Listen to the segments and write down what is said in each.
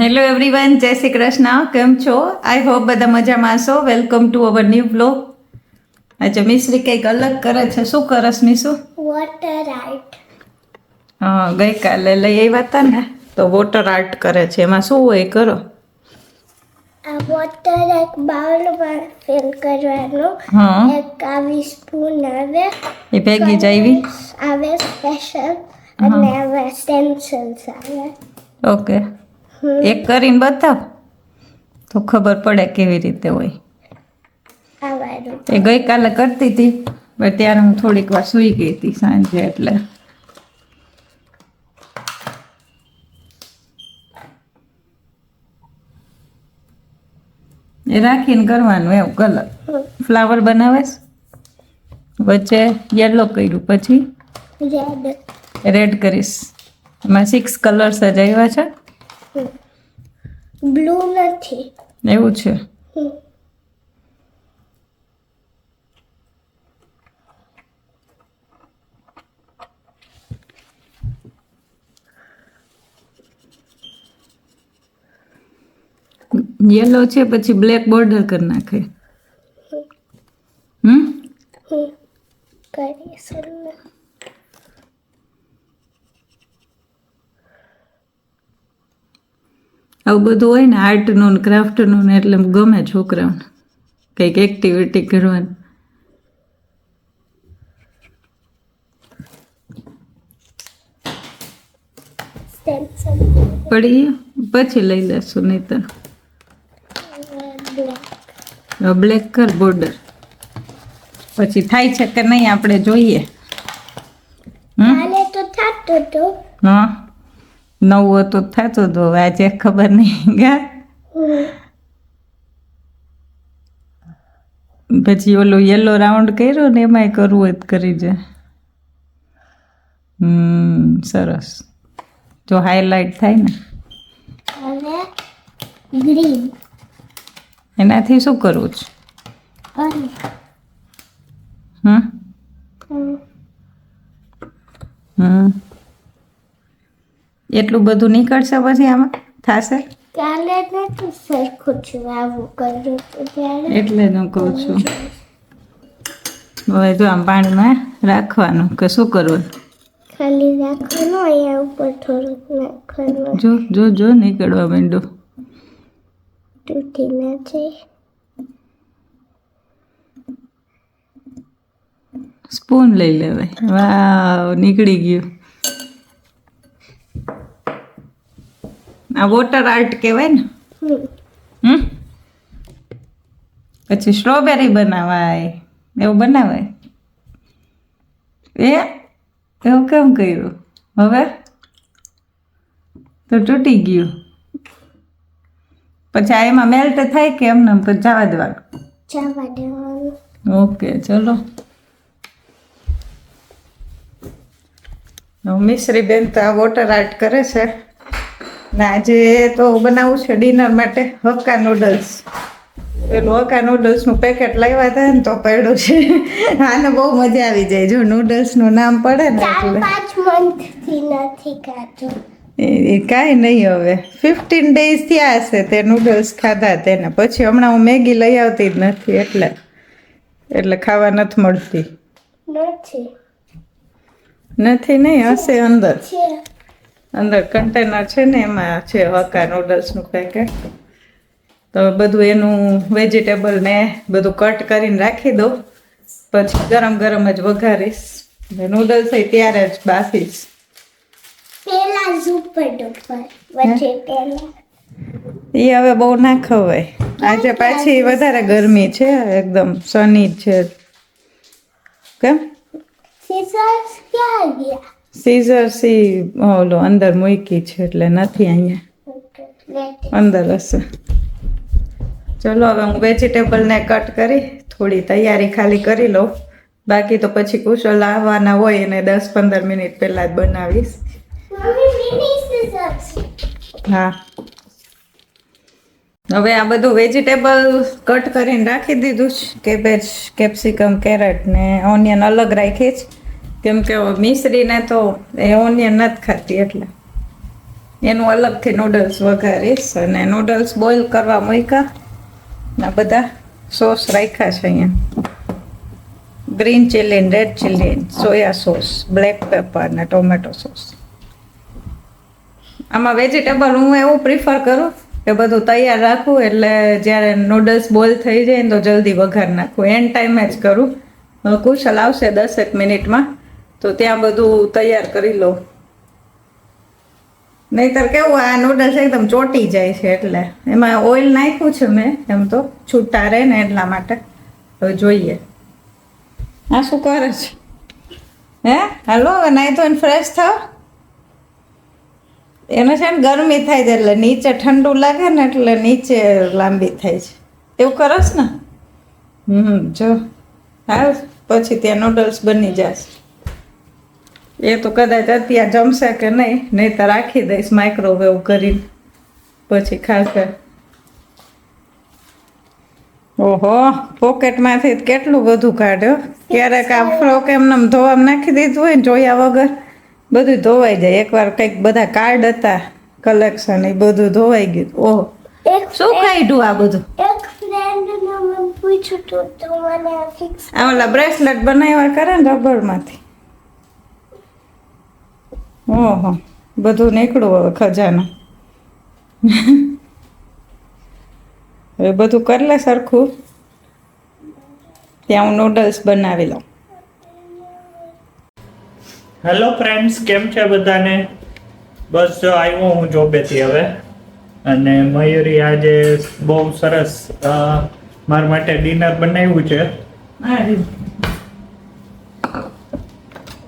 Hello everyone જય શ્રી કૃષ્ણ કેમ છો આઈ હોપ બધા મજામાં હશો. Welcome to our new blog આજે મિશ્રી કંઈક અલગ કરે છે. શું કરસ મિશુ? વોટર આર્ટ હા ગઈકાલે લઈ આવ્યા હતા ને તો વોટર આર્ટ કરે છે. એમાં શું હોય કરો. આ વોટર એક બાઉલમાં ફિલ કરવાનું. એક આવી સ્પૂન આવે. એ ભેગી જ આવે? સ્પેશિયલ અને આવે સ્ટેન્સિલ્સ આવે. ઓકે. એક કરીને બતાવ. તો ખબર પડે કેવી રીતે હોય. એ ગઈકાલે કરતી હતી પણ ત્યારે હું થોડીક વાર સૂઈ ગઈ હતી સાંજે એટલે. એ રાખીને કરવાનું એવું કલર ફ્લાવર બનાવેશ વચ્ચે યલો કર્યું પછી? રેડ રેડ કરીશ. એમાં સિક્સ કલર્સ જ આવ્યા છે. બ્લુ નથી. એવું છે? હમ. યલો છે પછી બ્લેક બોર્ડર કરી નાખે. હમ. હમ. કરીશું ને. આવું બધું હોય ને આર્ટનું ને ક્રાફ્ટનું ને એટલે ગમે છોકરાઓને. કંઈક એક્ટિવિટી કરવાની. પડી પછી લઈ લેશું નહીતર. બ્લેક કર બોર્ડર પછી થાય છે કે નહીં આપણે જોઈએ. હા. નવું હતું થતું હતું આજે ખબર નહીં ગા પછી ઓલું યલો રાઉન્ડ કર્યો ને એમાંય કરવું હોય તો કરી દે. હમ સરસ. જો હાઇલાઇટ થાય ને. ગ્રીન એનાથી શું કરવું છે? હમ. હમ. એટલું બધું નીકળશે પછી આમાં? થશે? કાલે નતું સરખું છું આવું કર્યું ત્યારે. એટલે હું કહું છું. હવે તો આમ પાણીમાં રાખવાનું કે શું કરવું? ખાલી રાખવાનું અહીંયા ઉપર થોડુંક નાખવાનું. જો જો જો નીકળવા માંડો તૂટી ના જાય. સ્પૂન લઈ લેવાય. વાવ નીકળી ગયું. આ વોટર આર્ટ કહેવાય ને? હમ. પછી સ્ટ્રોબેરી બનાવાય. એવું બનાવાય? એ? એવું કેમ કર્યું? હવે? તો તૂટી ગયું. પછી આ એમાં મેલ્ટ થાય કે એમને દેવાનું? જવા દેવાનું. ઓકે ચલો. મિશ્રી બેન તો આ વોટર આર્ટ કરે છે. ને આજે તો બનાવવું છે ડિનર માટે હક્કા નૂડલ્સ. પેલું હક્કા નૂડલ્સનું પેકેટ લાવ્યા હતા ને તો પડ્યું છે. આને બહુ મજા આવી જાય જો નૂડલ્સનું નામ પડે ને એટલે. નથી ખાતું. એ કાંઈ નહીં હવે. ફિફ્ટીન ડેઝ થયા હશે તે નૂડલ્સ ખાધા તેના પછી હમણાં હું મેગી લઈ આવતી જ નથી એટલે. એટલે ખાવા નથી મળતી. નથી. નહીં હશે અંદર. અંદર કન્ટેનર છે ને એમાં છે હકા નૂડલ્સનું પેકેટ તો બધું એનું વેજીટેબલ ને બધું કટ કરીને રાખી દો પછી ગરમ ગરમ જ વઘારીશ. નૂડલ્સ ત્યારે જ બાફીશ. પેલા વચ્ચે પેલા એ હવે બહુ ના ખવાય. આજે પાછી વધારે ગરમી છે એકદમ સની છે. કેમ? ક્યાં ગયા? સીઝર સી ઓલો અંદર મૂકી છે એટલે નથી અહીંયા. અંદર હશે. ચલો હવે હું વેજીટેબલને કટ કરી થોડી તૈયારી ખાલી કરી લઉં. બાકી તો પછી કુશળ આવવાના હોય એને દસ પંદર મિનિટ પહેલાં જ બનાવીશ. હા. હવે આ બધું વેજીટેબલ કટ કરીને રાખી દીધું છે. કેબેજ કેપ્સિકમ કેરેટ ને ઓનિયન અલગ રાખી છે. કેમ કે મિશ્રીને તો એ ઓનિયન નથી ખાતી એટલે. એનું અલગથી નૂડલ્સ વઘારીશ અને નૂડલ્સ બોઇલ કરવા મૂક્યા ને બધા સોસ રાખ્યા છે અહીંયા. Green chilli red chilli soya sauce black pepper ને ટોમેટો સોસ આમાં વેજીટેબલ હું એવું પ્રિફર કરું કે બધું તૈયાર રાખું એટલે જ્યારે નૂડલ્સ બોઇલ થઈ જાય ને તો જલ્દી વઘાર નાખું. એન્ડ ટાઈમે જ કરું. કુશલ આવશે દસેક મિનિટમાં. તો ત્યાં બધું તૈયાર કરી લો. નહીતર કેવું, આ નૂડલ્સ એકદમ ચોટી જાય છે એટલે. એમાં ઓઇલ નાખ્યું છે મેં, એમ તો છૂટા રહે ને એટલા માટે. હવે જોઈએ. આ શું કરે છે? હે? હાલો, હવે નાહી ધોઈને ફ્રેશ થાવ. એને છે ને ગરમી થાય છે એટલે નીચે ઠંડુ લાગે ને એટલે નીચે લાંબી થાય છે. એવું કરસ ને? હમ, જો. હા પછી ત્યાં નૂડલ્સ બની જશે. એ તો કદાચ અત્યારે જમશે કે નહીં નહીં તો રાખી દઈશ માઇક્રોવેવ કરીને. પછી ખાશે ઓહો પોકેટમાંથી કેટલું બધું કાઢ્યો? ક્યારેક આ ફ્રોક એમને ધોવામાં નાખી દીધું હોય ને જોયા વગર બધું ધોવાઈ જાય. એકવાર કંઈક બધા કાર્ડ હતા કલેક્શન એ બધું ધોવાઈ ગયું. ઓહો. શું કાઢ્યું આ બધું? આ ઓલા બ્રેસલેટ બનાવ્યા કરે ને રબરમાંથી ઓહો બધું નીકળું હવે ખજાનો. હવે બધું કરી લે સરખું. ત્યાં હું નૂડલ્સ બનાવી લઉં. હેલો ફ્રેન્ડ્સ કેમ છે બધાને? બસ જો આવ્યો હું જોબેથી હવે. અને મયુરી આજે બહુ સરસ મારા માટે ડિનર બનાવ્યું છે.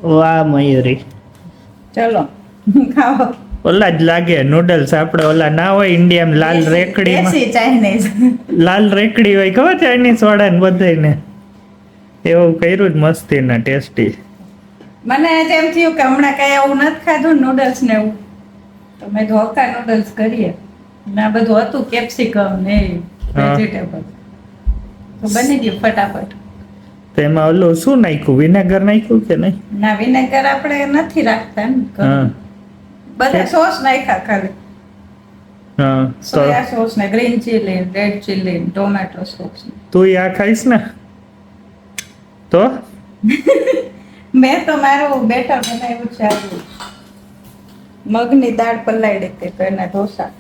વાહ મયુરી. ચલો ખાઓ. ઓલા જ લાગે નૂડલ્સ આપણે ઓલા ના હોય ઇન્ડિયામાં લાલ રેકડી ચાઇનીઝ લાલ રેકડી હોય ખબર ચાઇનીઝ વાળા ને બધાને એવું કર્યું જ મસ્તી ને ટેસ્ટી. મને તેમ એમ થયું કે હમણાં કઈ એવું નથી ખાધું નૂડલ્સ ને એવું. તો મેં ધોકા નૂડલ્સ કરીએ. ને આ બધું હતું કેપ્સિકમ ને વેજીટેબલ તો બની ગયું ફટાફટ. તો એમાં ઓલું શું નાખ્યું? વિનેગર નાખ્યું કે નહીં? ના વિનેગર આપણે નથી રાખતા ને બધા સોસ નાખ્યા ખાલી. સોયા સોસ ને green chilli red chilli tomato sauce તું આ ખાઈશ ને? તો? મેં તો મારું બેટર બનાવ્યું છે આવું મગની દાળ પલાળી હતી તો એના ઢોસા.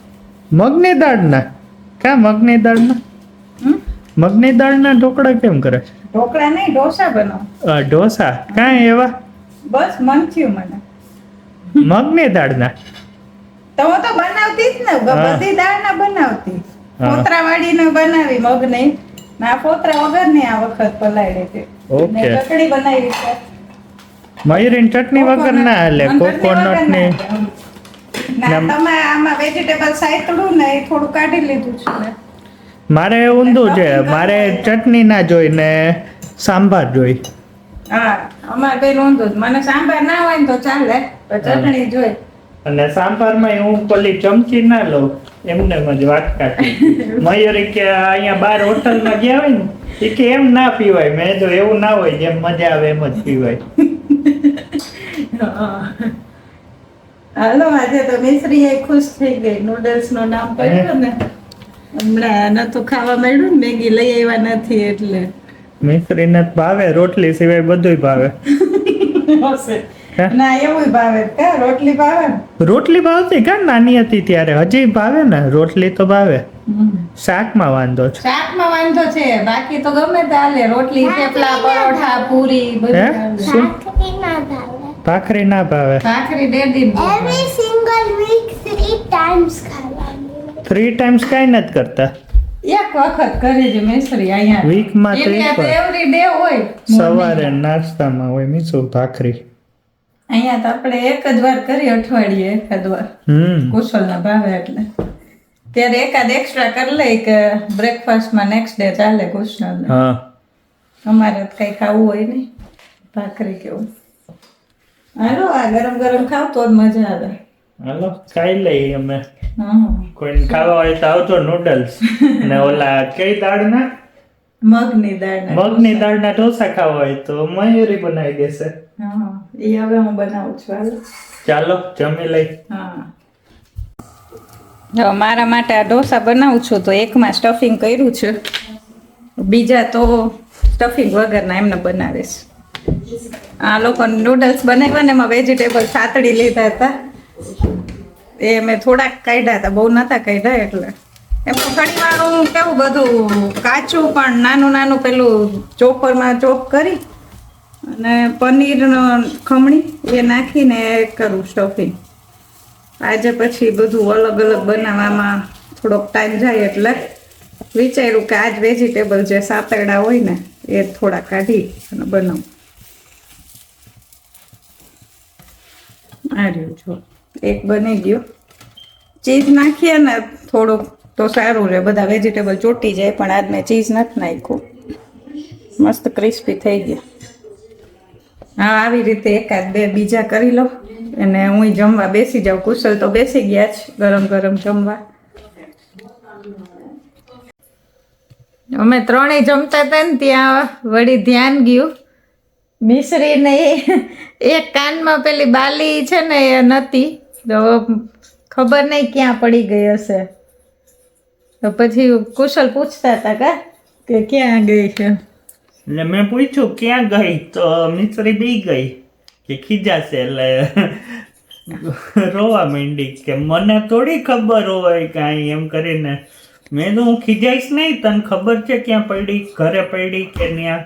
મગની દાળના? કા મગની દાળના? મગની દાળના ઢોકળા કેમ કરે ઢોકળા નહીં ઢોસા બનાવો ઢોસા? કાંઈ એવા? બસ મન થયું મને. મગની દાળના? તો તો બનાવતી જ ને બધી દાળ ના બનાવતી. પોતરા વાળીને બનાવી મગ નહીં ના પોતરા વગરની આ વખત પલાળી છે. ઓકે. ચટણી બનાવી છે. મયુરીન ચટણી વગર ના હાલે કોકોનટની ના. ના તમે આમાં વેજીટેબલ સાયતડું ને એ થોડું કાઢી લીધું છે મેં. મારે ઊંધું છે. મારે ચટણી ના જોઈ ને સાંભાર જોઈ. હા અમારે બેન ઊંધું મને સાંભાર ના હોય ને તો ચાલે પણ ચટણી જોઈ. અને સાંભારમાં હું પેલી ચમચી ના લઉં. એમને જ વાત કાઢી. મયુરી કે અહીંયા બાર હોટલમાં ગયા હોય ને એ કે એમ ના પીવાય. મેં જો એવું ના હોય જેમ મજા આવે એમ જ પીવાય. હાલો આજે તો મિશ્રી એ ખુશ થઈ ગઈ. નૂડલ્સનું નામ પડ્યું ને. હમણાં નતું ખાવા મળ્યું ને મેગી લઈ આવ્યા નથી એટલે. મિશ્રીને ભાવે રોટલી સિવાય બધુંય ભાવે. ના એવું ભાવે. કા રોટલી ભાવે? રોટલી ભાવતી કે નાની હતી ત્યારે? હજી ભાવે ને? રોટલી તો ભાવે. શાકમાં વાંધો છે. શાકમાં વાંધો છે. બાકી તો ગમે તે રોટલી થેપલા પરોઠા પૂરી બધું શું? ભાખરી ના ભાવે. ભાખરી ના ભાવે. ભાખરી daddy every single week three times ખાવાની થ્રી ટાઈમ્સ કાંઈ નથી કરતા. એક વખત કરી છે મેસરી અહીંયા. વીકમાં તો એક વાર એવરી ડે હોય. સવારે નાસ્તામાં હોય મીઠું ભાખરી. અહીંયા તો આપણે એક જ વાર કરી અઠવાડિયે એકાદ વાર. કુશલના ભાવે એટલે. ત્યારે એકાદ એક્સ્ટ્રા કરી લઈ કે બ્રેકફાસ્ટમાં નેક્સ્ટ ડે ચાલે કુશલ હા. અમારે તો કઈ ખાવું હોય નહીં. ભાખરી કેવું. હાલો આ ગરમ ગરમ ખાવ તો જ મજા આવે. હાલો ખાઈ લઈએ અમે. કોઈને ખાવા હોય તો આવજો નૂડલ્સ ને ઓલા કઈ દાળના? મગની દાળ મગની દાળના ઢોસા ખાવા હોય તો મયુરી બનાવી દેશે. એ હવે હું બનાવું છું હાલો. ચાલો જમી લઈ. હા. મારા માટે આ ઢોસા બનાવું છું તો એકમાં સ્ટફિંગ કર્યું છે. બીજા તો સ્ટફિંગ વગરના એમને બનાવીશ. આ લોકો નૂડલ્સ બનાવ્યા ને એમાં વેજીટેબલ સાતડી લીધા હતા. એ મેં થોડાક કાઢ્યા હતા, બહુ નહોતા કાઢ્યા એટલે. એમ ઘણી વાર હું કેવું બધું કાચું પણ નાનું નાનું પેલું ચોપરમાં ચોપ કરી અને પનીરનો ખમણી એ નાખીને કરું સ્ટફિંગ. આજે પછી બધું અલગ અલગ બનાવવામાં થોડોક ટાઈમ જાય એટલે વિચાર્યું કે આજ વેજીટેબલ જે સાતરડા હોય ને, એ થોડા કાઢી અને બનાવું. આ રહ્યું જો એક બની ગયું. ચીઝ નાખીએ ને થોડુંક તો સારું રહે. બધા વેજીટેબલ ચોટી જાય, પણ આજ મેં ચીઝ નથી નાખ્યું. મસ્ત ક્રિસ્પી થઈ ગયા હા, આવી રીતે એકાદ બે બીજા કરી લો. અને હું જમવા બેસી જાઉં. કુશલ તો બેસી ગયા જ ગરમ ગરમ જમવા. અમે ત્રણેય જમતા હતા ને ત્યાં વળી ધ્યાન ગયું. મિશ્રીને એક કાનમાં પેલી બાલી છે ને એ નથી તો ખબર નહીં ક્યાં પડી ગઈ હશે. તો પછી કુશલ પૂછતા હતા કા કે ક્યાં ગઈ છે? એટલે મેં પૂછ્યું, ક્યાં ગઈ? તો મિસ્ત્રી બી ગઈ કે ખીજાશે એટલે રોવા માંડી કે મને થોડી ખબર હોય કાંઈ એમ કરીને. મેં તો હું ખીજાઈશ નહીં, તને ખબર છે ક્યાં પડી, ઘરે પડી કે ત્યાં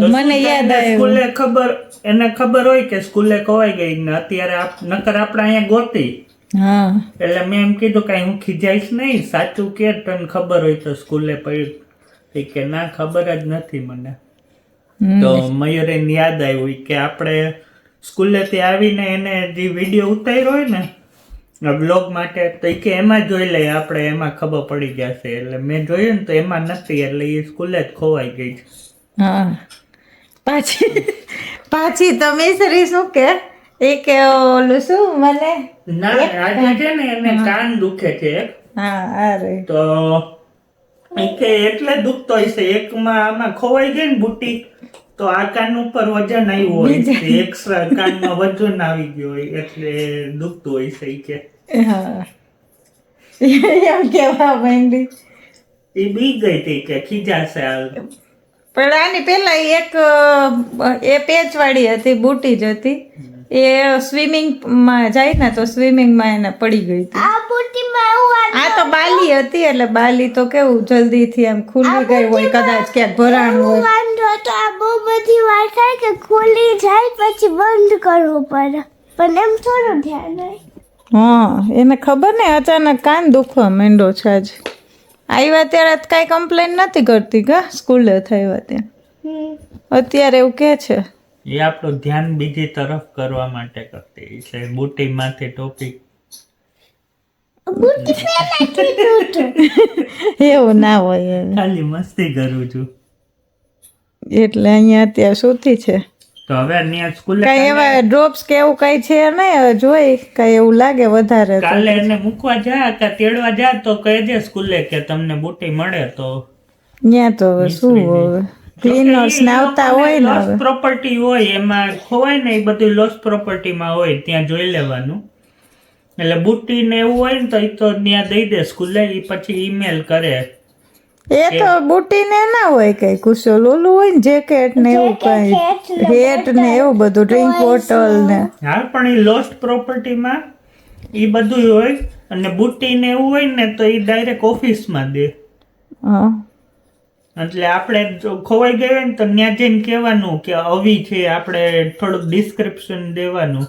મને યાદ સ્કૂલે ખબર એને ખબર હોય કે સ્કૂલે ખોવાઈ ગઈ ને અત્યારે નકર આપણે અહીંયા ગોતી. હા. એટલે મેં એમ કીધું કે હું ખીજાઈશ નહીં સાચું કે તને ખબર હોય તો સ્કૂલે પડી. કે ના ખબર જ નથી મને. તો મયુરે યાદ આવ્યું કે આપણે સ્કૂલેથી આવીને એને જે વીડિયો ઉતાર્યો હોય ને બ્લોગ માટે તો કે એમાં જોઈ લઈએ આપણે એમાં ખબર પડી જશે. એટલે મેં જોયું ને તો એમાં નથી એટલે એ સ્કૂલે જ ખોવાઈ ગઈ છે. હા. પાછી પાછી તમે મિશ્રી શું કે? એ કે ઓલું શું મને? ના આજે છે ને એને કાન દુખે છે હા અરે. તો કે એટલે દુખતો હશે. એકમાં આમાં ખોવાઈ ગઈ ને બુટી તો આ કાન ઉપર વજન આવ્યું હોય એક્સ્ટ્રા કાનમાં વજન આવી ગયું હોય એટલે દુખતું હોય છે કે. હા. એમ કેવા માંડી એ બી ગઈ હતી કે ખીજાશે હાલ. પણ આની પહેલા એક એ પેચવાળી હતી બુટી જ હતી. એ સ્વિમિંગમાં જાય ને તો સ્વિમિંગમાં એને પડી ગઈ હતી. આ તો બાલી હતી એટલે બાલી તો કેવું જલ્દીથી એમ ખુલી ગઈ હોય કદાચ ક્યાંક ભરાણ હોય. વાંધો તો આ બહુ બધી વાર થાય કે ખુલી જાય પછી બંધ કરવું પડે. પણ એમ થોડું ધ્યાન હોય હા એને ખબર ને અચાનક કાન દુખવા માંડ્યો છે આજ. આવ્યા ત્યારે કાંઈ કમ્પ્લેન નથી કરતી કા સ્કૂલે થયા ત્યાં. અત્યારે એવું કે છે. એ આપણું ધ્યાન બીજી તરફ કરવા માટે કરતી. છે બુટીમાંથી ટોપિક એવું ના હોય ખાલી મસ્તી કરું છું. એટલે અહીંયા અત્યારે સુતી છે. તો હવે અહીંયા સ્કૂલે કઈ એવા ડ્રોપ્સ કે એવું કઈ છે નહીં જોઈ કઈ એવું લાગે વધારે કાલે એને મૂકવા જા કે તેડવા જા તો કહેજે સ્કૂલે કે તમને બુટી મળે તો. ત્યાં તો શું હવે? ક્લીનર્સ ને આવતા હોય ને લોસ પ્રોપર્ટી હોય એમાં ખોવાય ને એ બધું લોસ પ્રોપર્ટીમાં હોય ત્યાં જોઈ લેવાનું. એટલે બુટી ને એવું હોય ને તો એ તો ત્યાં દઈ દે સ્કૂલે એ પછી ઈમેલ કરે. એ તો બુટી ને ના હોય કઈ કુશલ ઓલું હોય ને જેકેટ ને એવું કઈ હેટ ને એવું બધું ડ્રિંક બોટલ ને. હા પણ એ લોસ્ટ પ્રોપર્ટીમાં એ બધું હોય અને બુટી ને એવું હોય ને તો એ ડાયરેક્ટ ઓફિસમાં દે. હા. એટલે આપણે જો ખોવાઈ ગયું હોય ને તો ત્યાં જઈને કહેવાનું કે આવી છે આપણે થોડુંક ડિસ્ક્રિપ્શન દેવાનું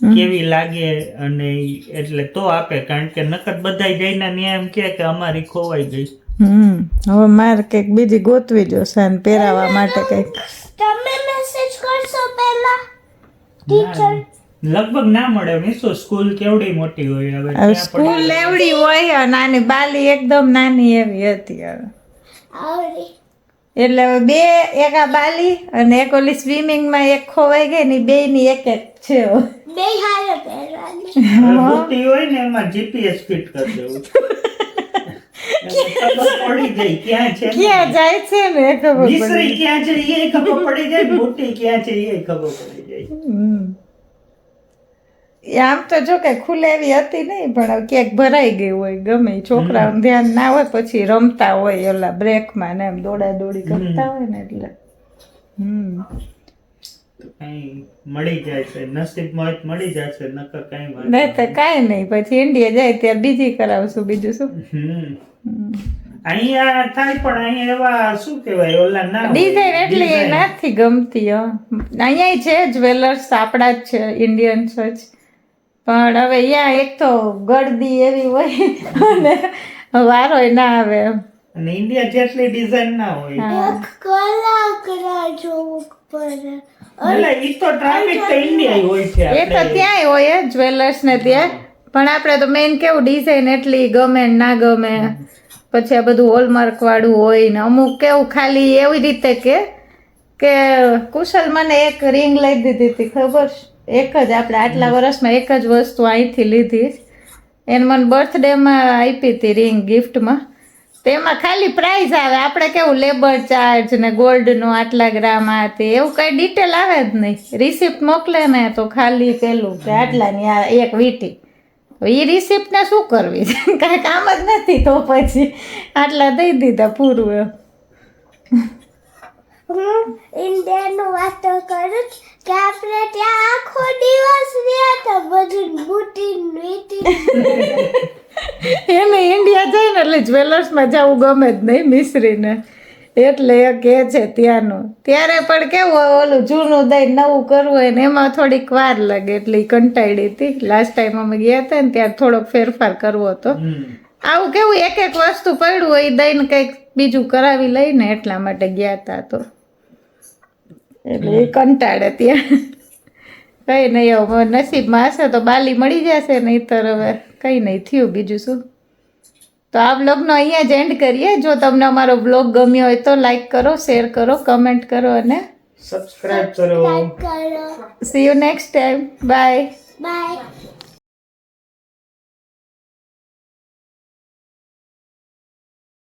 કેવી લાગે અને એટલે તો આપે કારણ કે નકર બધાય જઈને ત્યાં એમ કે અમારી ખોવાઈ ગઈ. હમ હવે મારે કંઈક બીજી ગોતવી જોશે અને પહેરાવા માટે કંઈક. તમે મેસેજ કરશો પહેલા? ટીચર લગભગ ના મળે મીસો સ્કૂલ કેવડી મોટી હોય હવે સ્કૂલ એવડી હોય અને નાની બાલી એકદમ નાની એવી હતી હવે. એટલે હવે બે એક આ બાલી અને એક ઓલી સ્વિમિંગમાં એક ખોવાઈ ગઈ ને બે ની એક એક છે બે હારે પહેરવાની. હોય ને એમાં જીપીએસ ફિટ કરી દેવું. પડી ક્યાં છે ક્યાં જાય છે ને ખબર પડી ક્યાં છે એ ખબર પડી જાય બુટી ક્યાં છે એ ખબર પડી જાય આમ તો જો કે ખુલે એવી હતી નહીં પણ ક્યાંક ભરાઈ ગઈ હોય ગમે છોકરાઓનું છોકરાઓને ધ્યાન ના હોય પછી રમતા હોય ઓલા બ્રેકમાં ને એમ દોડા દોડી કરતા હોય ને એટલે. હમ. કઈ મળી જાય છે નસીબમાં હોય તો મળી નકર કઈ નહીં. તો કાંઈ નહીં પછી ઇન્ડિયા જાય ત્યારે બીજી કરાવશું બીજું શું. અહીંયા થાય પણ અહીંયા એવા શું કહેવાય ઓલા ના ડિઝાઇન એટલી એ નથી ગમતી અહીંયા છે જ્વેલર્સ આપણા જ છે ઇન્ડિયન જ. પણ હવે અહીંયા એક તો ગળદી એવી હોય અને વારોય ના આવે એમ. અને ઇન્ડિયા જેટલી ડિઝાઇન ના હોય. કલાક રાહ જોવું પડે. એટલે તો ટ્રાફિક તો હોય છે એ તો ત્યાંય હોય જ્વેલર્સ ને ત્યાં. પણ આપણે તો મેઇન કેવું ડિઝાઇન એટલી ગમે ને ના ગમે. પછી આ બધું હોલમાર્ક વાળું હોય ને અમુક કેવું ખાલી એવી રીતે કે કે કુશલ મને એક રિંગ લઈ દીધી હતી ખબર? એક જ આપણે આટલા વર્ષમાં એક જ વસ્તુ અહીંથી લીધી. એને મને બર્થડેમાં આપી હતી રિંગ ગિફ્ટમાં તેમાં ખાલી પ્રાઇઝ આવે. આપણે કેવું લેબર ચાર્જ ને ગોલ્ડનો આટલા ગ્રામ આ તે, એવું કઈ ડિટેલ આવે જ નહીં. રિસિપ્ટ મોકલે ને તો ખાલી પેલું કે આટલાની આ એક વીટી. એ રિસિપ્ટને શું કરવી? કાંઈ કામ જ નથી તો પછી આટલા દઈ દીધા પૂરું હું ઇન્ડિયાનું વાતો કરું છું કે આપણે ત્યાં આખો દિવસ રહ્યા હતા બધું બુટીન વીટીન એને ઇન્ડિયા જઈને એટલે જ્વેલર્સમાં જવું ગમે જ નહીં મિશ્રીને. એટલે એ કહે છે ત્યાંનું. ત્યારે પણ કેવું હોય, ઓલું જૂનું દઈ નવું કરવું હોય ને એમાં થોડીક વાર લાગે એટલે કંટાળી હતી. લાસ્ટ ટાઈમ અમે ગયા હતા ને ત્યારે થોડોક ફેરફાર કરવો હતો. આવું કેવું એક એક વસ્તુ પડ્યું હોય દઈને કંઈક બીજું કરાવી લઈને એટલા માટે ગયા હતા તો. એટલે એ કંટાળે ત્યાં કંઈ નહીં હવે નસીબમાં હશે તો બાલી મળી જશે નહીંતર હવે કંઈ નહીં થયું બીજું શું? તો આ બ્લોગનો અહીંયા જ એન્ડ કરીએ. જો તમને અમારો બ્લોગ ગમ્યો હોય તો લાઈક કરો શેર કરો કમેન્ટ કરો અને સબસ્ક્રાઇબ કરો. કરો. See you next time bye bye